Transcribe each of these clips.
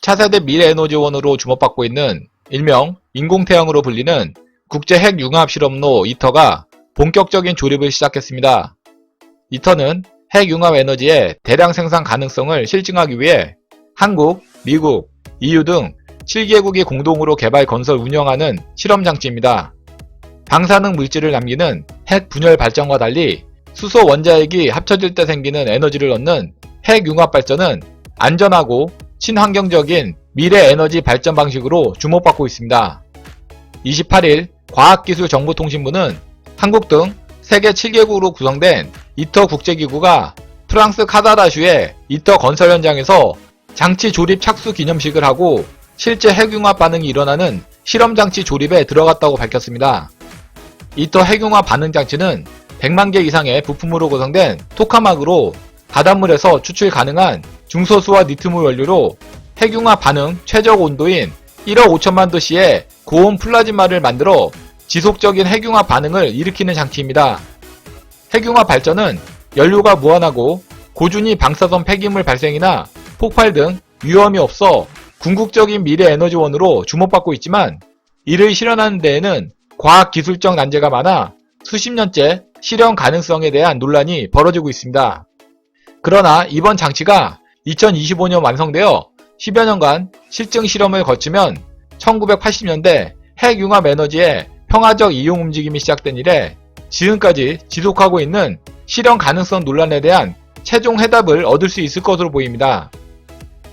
차세대 미래에너지원으로 주목받고 있는 일명 인공태양으로 불리는 국제 핵융합 실험로 이터가 본격적인 조립을 시작했습니다. 이터는 핵융합 에너지의 대량 생산 가능성을 실증하기 위해 한국, 미국, EU 등 7개국이 공동으로 개발 건설 운영하는 실험 장치입니다. 방사능 물질을 남기는 핵 분열 발전과 달리 수소 원자핵이 합쳐질 때 생기는 에너지를 얻는 핵융합 발전은 안전하고 친환경적인 미래 에너지 발전 방식으로 주목받고 있습니다. 28일 과학기술정보통신부는 한국 등 세계 7개국으로 구성된 이터 국제기구가 프랑스 카다라주의 이터 건설 현장에서 장치 조립 착수 기념식을 하고 실제 핵융합 반응이 일어나는 실험장치 조립에 들어갔다고 밝혔습니다. 이터 핵융합 반응 장치는 100만 개 이상의 부품으로 구성된 토카막으로 바닷물에서 추출 가능한 중소수와 니트물 원료로 핵융합 반응 최적 온도인 1억 5천만 도씨의 고온 플라즈마를 만들어 지속적인 핵융합 반응을 일으키는 장치입니다. 핵융합 발전은 연료가 무한하고 고준위 방사선 폐기물 발생이나 폭발 등 위험이 없어 궁극적인 미래 에너지원으로 주목받고 있지만 이를 실현하는 데에는 과학 기술적 난제가 많아 수십 년째 실현 가능성에 대한 논란이 벌어지고 있습니다. 그러나 이번 장치가 2025년 완성되어 10여 년간 실증 실험을 거치면 1980년대 핵융합 에너지의 평화적 이용 움직임이 시작된 이래 지금까지 지속하고 있는 실현 가능성 논란에 대한 최종 해답을 얻을 수 있을 것으로 보입니다.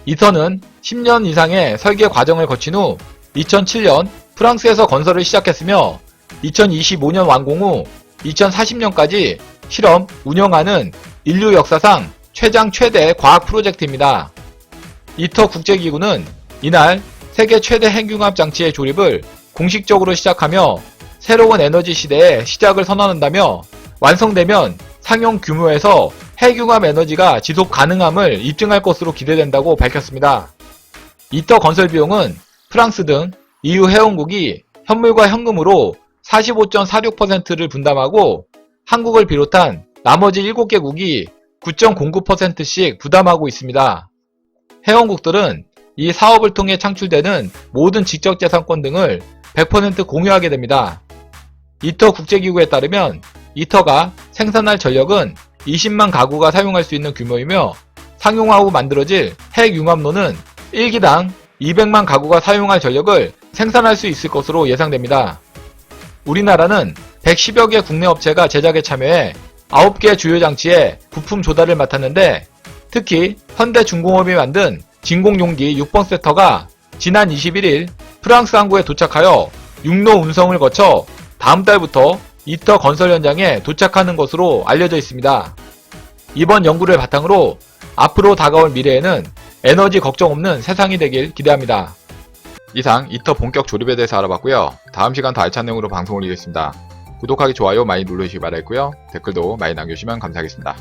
이터는 10년 이상의 설계 과정을 거친 후 2007년 프랑스에서 건설을 시작했으며 2025년 완공 후 2040년까지 실험, 운영하는 인류 역사상 최장 최대 과학 프로젝트입니다. 이터 국제기구는 이날 세계 최대 핵융합 장치의 조립을 공식적으로 시작하며 새로운 에너지 시대의 시작을 선언한다며 완성되면 상용 규모에서 핵융합 에너지가 지속 가능함을 입증할 것으로 기대된다고 밝혔습니다. 이터 건설 비용은 프랑스 등 EU 회원국이 현물과 현금으로 45.46%를 분담하고 한국을 비롯한 나머지 7개국이 9.09%씩 부담하고 있습니다. 회원국들은 이 사업을 통해 창출되는 모든 지적재산권 등을 100% 공유하게 됩니다. 이터 국제기구에 따르면 이터가 생산할 전력은 20만 가구가 사용할 수 있는 규모이며 상용화 후 만들어질 핵융합로는 1기당 200만 가구가 사용할 전력을 생산할 수 있을 것으로 예상됩니다. 우리나라는 110여 개 국내 업체가 제작에 참여해 9개 주요 장치의 부품 조달을 맡았는데 특히 현대중공업이 만든 진공용기 6번 세터가 지난 21일 프랑스 항구에 도착하여 육로 운송을 거쳐 다음 달부터 이터 건설 현장에 도착하는 것으로 알려져 있습니다. 이번 연구를 바탕으로 앞으로 다가올 미래에는 에너지 걱정 없는 세상이 되길 기대합니다. 이상 이터 본격 조립에 대해서 알아봤고요. 다음 시간 더 알찬 내용으로 방송 올리겠습니다. 구독하기, 좋아요 많이 눌러주시기 바라겠고요. 댓글도 많이 남겨주시면 감사하겠습니다.